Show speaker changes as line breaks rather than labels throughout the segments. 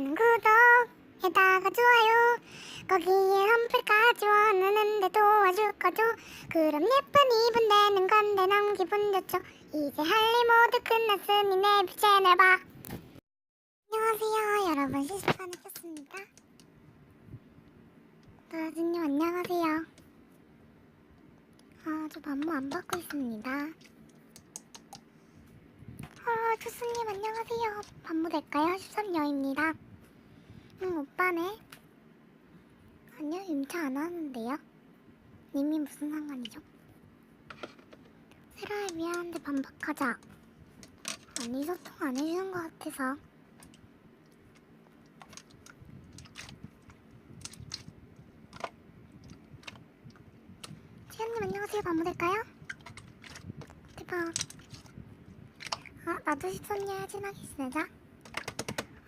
나는 구독에다가 좋아요. 거기에 험플까지 원하는데 도와줄 거죠. 그럼 예쁜 이분 되는 건데 너무 기분 좋죠. 이제 할 일 모두 끝났으니 내뷰 채널 봐. 안녕하세요. 여러분 실시간에 켰습니다. 나라진님 안녕하세요. 아저 반모 안 받고 있습니다. 아, 투수님 안녕하세요. 반모 될까요? 13여입니다. 응, 오빠네. 아니요, 임차 안 하는데요. 님이 무슨 상관이죠? 세라에 미안한데 반박하자. 아니, 소통 안 해주는 것 같아서. 지현님 안녕하세요. 반모 될까요? 대박. 아, 나도 시선이야 친하게 지내자.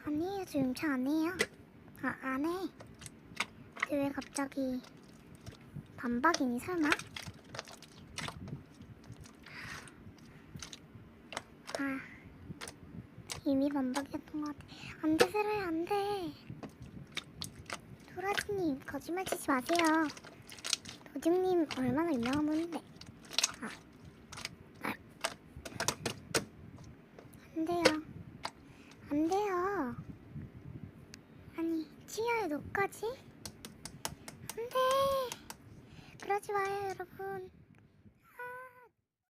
아니에요, 저 임차 안 해요. 아, 안 해. 왜 갑자기 반박이니, 설마? 아, 이미 반박이었던 것 같아. 안 돼, 세라야, 안 돼. 도라지님, 거짓말 치지 마세요. 도중님, 얼마나 유명한 분인데. 안 돼요. 안 돼요. 치아에 녹까지? 안 돼. 그러지 마요, 여러분.